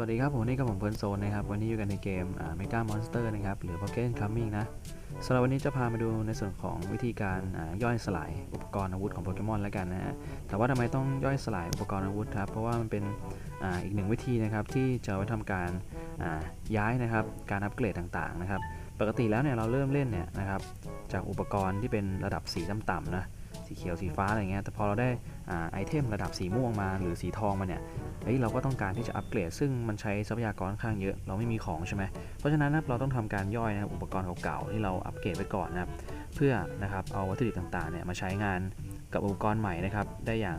วัสดีครับผมนี่กับผมเพิร์นโซนนะครับวันนี้อยู่กันในเกมเมกามอนสเตอร์นะครับหรือ Pocket Coming นะสำหรับวันนี้จะพามาดูในส่วนของวิธีการอ่าย่อยสลายอุปกรณ์อาวุธของโปเกมอนแล้วกันนะฮะแต่ว่าทำไมต้องย่อยสลายอุปกรณ์อาวุธครับเพราะว่ามันเป็นอาอีกหนึ่งวิธีนะครับที่จะไว้ทำการอ่าย้ายนะครับการอัปเกรดต่างๆนะครับปกติแล้วเนี่ยเราเริ่มเล่นเนี่ยนะครับจากอุปกรณ์ที่เป็นระดับสีต่ำๆนะ สีเขียวสีฟ้าอะไรเงี้ยแต่พอเราได้อไอเทมระดับสีม่วงมาหรือสีทองมาเนี่ยเฮ้ยเราก็ต้องการที่จะอัปเกรด ซึ่งมันใช้ทรัพยากรค้างเยอะเราไม่มีของใช่ไหมเพราะฉะนั้นนะเราต้องทำการย่อยนะครับอุปกรณ์เก่าๆที่เราอัปเกรดไปก่อนนะครับเพื่อนะครับเอาวัตถุดิบต่างๆเนี่ยมาใช้งานกับอุปกรณ์ใหม่นะครับได้อย่าง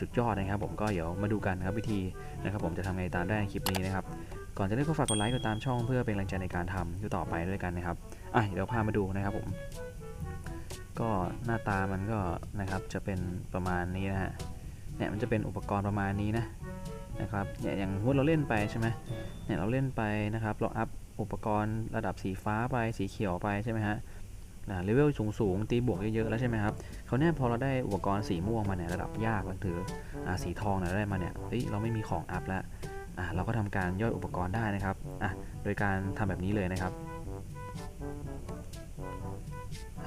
สุดยอดนะครับ ผมก็เดี๋ยวมาดูกันครับวิธีนะครับ ผมจะทำไงตามได้ในคลิปนี้นะครับก่อนจะเล่นก็ฝากกดไลค์กดตามช่องเพื่อเป็นกำลังใจในการทำอยู่ต่อไปด้วยกันนะครับอะเดี๋ยวพามาดูนะครับผม ก็หน้าตามันก็นะครับจะเป็นประมาณนี้นะฮะเนี่ยมันจะเป็นอุปกรณ์ประมาณนี้นะนะครับเนี่ยอย่างสมมติเราเล่นไปใช่ไหมเนี่ยเราเล่นไปนะครับ เราอัพอุปกรณ์ระดับสีฟ้าไปสีเขียวไปใช่ไหมฮะเลเวลสูงสูงๆตีบวกเยอะๆแล้วใช่ไหมครับเขาวเนี่ยพอเราได้อุปกรณ์สีม่วงมาเนี่ยระดับยากมันถืออสีทองเนี่ยได้มาเนี่ยเฮ้ยเราไม่มีของอัพแล้วเราก็ทำการย่อยอุปกรณ์ได้นะครับอะโดยการทำแบบนี้เลยนะครับ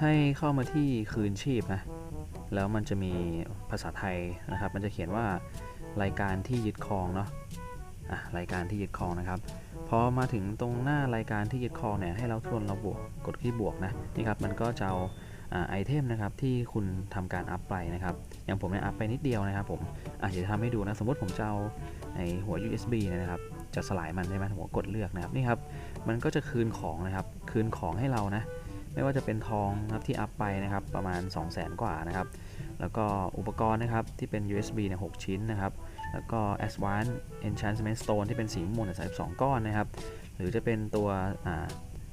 ให้เข้ามาที่คืนชีพนะแล้วมันจะมีภาษาไทยนะครับ มันจะเขียนว่ารายการที่ยึดครองเนาะอะรายการที่ยึดครองนะครับพอมาถึงตรงหน้ารายการที่ยึดครองเนี่ยให้เราทวนเราบวกกดที่บวกนะนี่ครับมันก็จะเอาไอเทมนะครับที่คุณทำการอัพไปนะครับอย่างผมเนี่ยอัพไปนิดเดียวนะครับผมอะเดี๋ยวทำให้ดูนะสมมติผมจะเอาไอหัว USB นะครับจะสลายมันใช่ไหมผมกดเลือกนะครับนี่ครับมันก็จะคืนของนะครับคืนของให้เรานะ ไม่ว่าจะเป็นทองนะครับที่อัพไปนะครับประมาณ 2 0 0 0 0 0 กว่านะครับ แล้วก็อุปกรณ์นะครับที่เป็น USB เนี่ย6ชิ้นนะครับ แล้วก็ Advanced Enchantment Stone ที่เป็นสีม่วงเนี่ย32 ก้อนนะครับ หรือจะเป็นตัวอ่า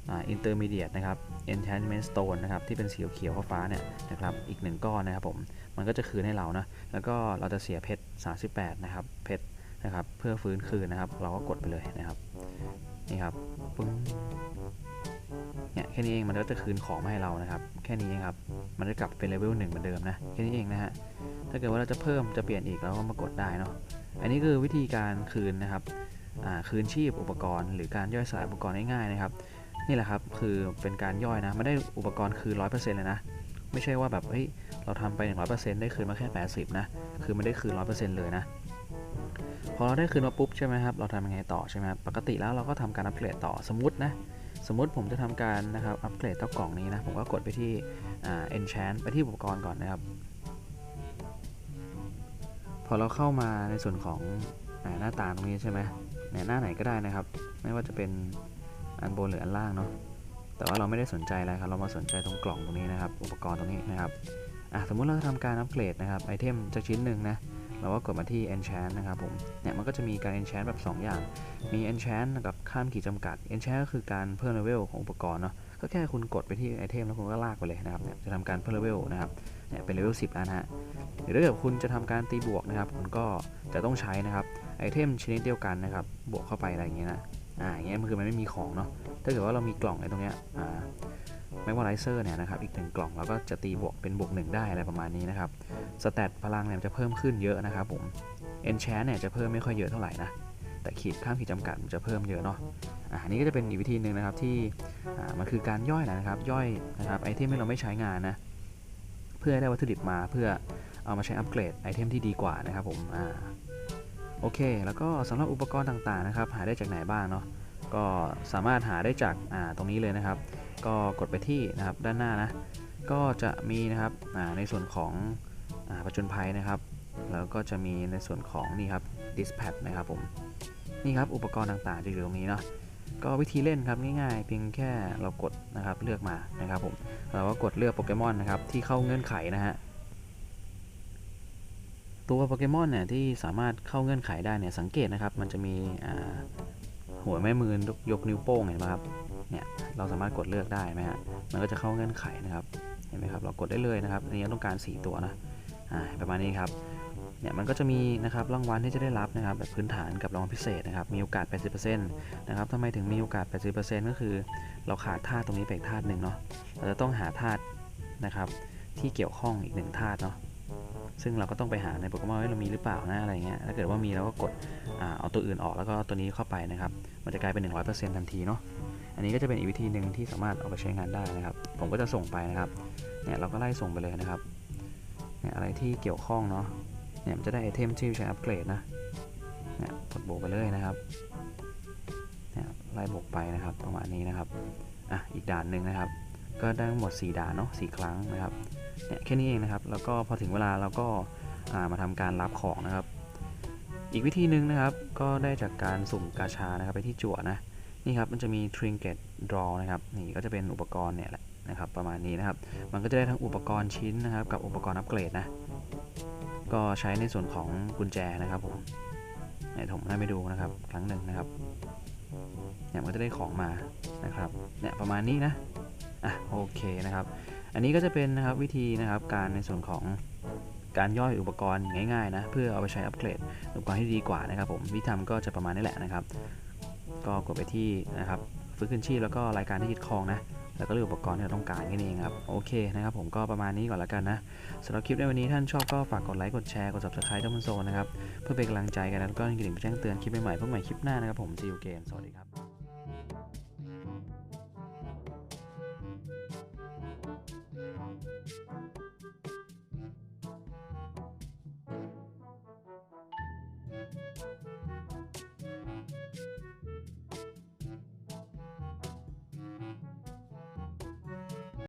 อ่า Intermediate นะครับ Enchantment Stone นะครับที่เป็นสีเขียวฟ้าเนี่ยนะครับอีก 1 ก้อนนะครับผมมันก็จะคืนให้เรานะแล้วก็เราจะเสียเพชร38 นะครับเพชรนะครับเพื่อฟื้นคืนนะครับ เราก็กดไปเลยนะครับนี่ครับปึ้ง เนี่ยแค่นี้เองมันก็จะคืนของมาให้เรานะครับ แค่นี้เองครับ มันจะกลับเป็นเลเวลหนึ่งเหมือนเดิมนะ แค่นี้เองนะฮะ ถ้าเกิดว่าเราจะเพิ่มจะเปลี่ยนอีกเราก็มากดได้เนาะ อันนี้คือวิธีการคืนนะครับอ่าคืนชีพอุปกรณ์ หรือการย่อยสลายอุปกรณ์ง่ายๆนะครับ นี่แหละครับคือเป็นการย่อยนะไม่ได้อุปกรณ์คืน100%เลยนะ ไม่ใช่ว่าแบบเฮ้ยเราทำไป 100%ได้คืนมาแค่ 80 นะ คือไม่ได้คืน 100%เลยนะพอเราได้คืนมาปุ๊บใช่ไหมครับ เราทำยังไงต่อใช่ไหมครับ ปกติแล้วเราก็ทำการอัปเกรดต่อ สมมตินะ สมมติผมจะทำการนะครับอัปเกรดเจ้ากล่องนี้นะ ผมก็กดไปที่ enchant ไปที่อุปกรณ์ก่อนนะครับ พอเราเข้ามาในส่วนของหน้าตาตรงนี้ใช่ไหมหน้าไหนก็ได้นะครับ ไม่ว่าจะเป็นอันบนหรืออันล่างเนาะแต่ว่าเราไม่ได้สนใจอะไรครับ เรามาสนใจตรงกล่องตรงนี้นะครับ อุปกรณ์ตรงนี้นะครับอะสมมุติเราจะทำการอัปเกรดนะครับไอเทมจากชิ้นหนึ่งนะ เราก็กดมาที่ enchant นะครับผม เนี่ยมันก็จะมีการ enchant แบบ 2 อย่าง มี enchant กับข้ามขีดจำกัด enchant ก็คือการเพิ่มเลเวลของอุปกรณ์เนาะ ก็แค่คุณกดไปที่ไอเทมแล้วคุณก็ลากไปเลยนะครับ เนี่ยจะทำการเพิ่มเลเวลนะครับ เนี่ยเป็นเลเวล 10 แล้วนะฮะหรือถ้าเกิดคุณจะทำการตีบวกนะครับ คุณก็จะต้องใช้นะครับไอเทมชนิดเดียวกันนะครับ บวกเข้าไปอะไรอย่างเงี้ยนะ อ่าอย่างเงี้ยมันคือมันไม่มีของเนาะ ถ้าเกิดว่าเรามีกล่องในตรงเนี้ย อ่า ไม่ว่าไลเซอร์เนี่ยนะครับอีกหนึ่งกล่องเราก็จะตีบวกเป็นบวกหนึ่งได้อะไรประมาณนี้นะครับสแตทพลังเนี่ยจะเพิ่มขึ้นเยอะนะครับผมเอนชนเนี่ยจะเพิ่มไม่ค่อยเยอะเท่าไหร่นะแต่ขีดข้ามขีดจำกัดมันจะเพิ่มเยอะเนาะอ่าอันนี้ก็จะเป็นอีกวิธีหนึ่งนะครับที่มันคือการย่อยนะครับ ย่อยนะครับไอเทมที่เราไม่ใช้งานนะเพื่อให้ได้วัตถุดิบมาเพื่อเอามาใช้อัปเกรดไอเทมที่ดีกว่านะครับผมอ่าโอเค แล้วก็สำหรับอุปกรณ์ต่างๆนะครับหาได้จากไหนบ้างเนาะ ก็สามารถหาได้จากาตรงนี้เลยนะครับ ก็กดไปที่นะครับด้านหน้านะก็จะมีนะครับในส่วนของอประจนภัยนะครับ แล้วก็จะมีในส่วนของนี่ครับ dispatch นะครับผมนี่ครับอุปกรณ์ต่างๆจะอยู่ตรงนี้เนาะก็วิธีเล่นครับง่ายๆเพียงแค่เรากดนะครับเลือกมานะครับผมเราก็กดเลือกโปเกมอนนะครับที่เข้าเงื่อนไขนะฮะตัวโปเกมอนเนี่ยที่สามารถเข้าเงื่อนไขได้เนี่ยสังเกตนะครับมันจะมีอ่า หัวแม่มือยกนิ้วโป้งเห็นไหมครับ เนี่ยเราสามารถกดเลือกได้ไหมฮะ มันก็จะเข้าเงื่อนไขนะครับ เห็นไหมครับ เรากดได้เลยนะครับ อันนี้ต้องการ 4 ตัวนะ อ่า ประมาณนี้ครับ เนี่ยมันก็จะมีนะครับรางวัลที่จะได้รับนะครับแบบพื้นฐานกับรางวัลพิเศษนะครับ มีโอกาส 80%นะครับทำไมถึงมีโอกาส 80%ก็คือ เราขาดธาตุตรงนี้ไปอีกธาตุหนึ่งเนาะ เราจะต้องหาธาตุนะครับที่เกี่ยวข้องอีกหนึ่งธาตุเนาะ ซึ่งเราก็ต้องไปหาในโปรแกรมว่าเรามีหรือเปล่านะอะไรเงี้ย ถ้าเกิดว่ามีเราก็กดอเอาตัวอื่นออกแล้วก็ตัวนี้เข้าไปนะครับ มันจะกลายเป็น 100%ทันทีเนาะ อันนี้ก็จะเป็นอีกวิธีหนึ่งที่สามารถเอาไปใช้งานได้นะครับ ผมก็จะส่งไปนะครับ เนี่ยเราก็ไล่ส่งไปเลยนะครับ เนี่ยอะไรที่เกี่ยวข้องเนาะ เนี่ยมันจะได้ไอเทมที่ใช้อัปเกรดนะ เนี่ยกดโบวกไปเลยนะครับ เนี่ยไล่บวกไปนะครับประมาณนี้นะครับ อะอีกด่านหนึ่งนะครับ ก็ได้ทั้งหมด 4 ด่านเนาะสครั้งนะครับเนี่ยแค่นี้เองนะครับแล้วก็พอถึงเวลาเราก็ามาทำการรับของนะครับ อีกวิธีหนึ่งนะครับ ก็ได้จากการสุ่มกาชานะครับไปที่จั่วนะนี่ครับมันจะมี trinket draw นะครับนี่ก็จะเป็นอุปกรณ์เนี่ยแหละนะครับประมาณนี้นะครับ มันก็จะได้ทั้งอุปกรณ์ชิ้นนะครับ กับอุปกรณ์อัปเกรดนะก็ใช้ในส่วนของกุญแจนะครับผมเนี่ยผมให้ไปดูนะครับครั้งหนึ่งนะครับเนี่ยมันก็จะได้ของมานะครับเนี่ยประมาณนี้นะ อะโอเคนะครับ อันนี้ก็จะเป็นนะครับวิธีนะครับการในส่วนของการย่อยอุปกรณ์ง่ายๆนะเพื่อเอาไปใช้อัปเกรดอุปกรณ์ที่ดีกว่านะครับผมวิธีทำก็จะประมาณนี้แหละนะครับ ก็กดไปที่นะครับฟื้นคืนชีพแล้วก็รายการที่ยึดครองนะแล้วก็เลือกอุปกรณ์ที่เราต้องการแค่นี้เองครับโอเคนะครับผมก็ประมาณนี้ก่อนล้วกันนะสำหรับคลิปในวันนี้ท่านชอบก็ฝากกดไลค์กดแชร์กด subscribe เจ้ามันโซนนะครับเพื่อเป็นกำลังใจกันแล้วก็กระดิ่งแจ้งเตือนคลิปใหม่ๆพวกใหม่คลิปหน้านะครับผม see you again สวัสดีครับ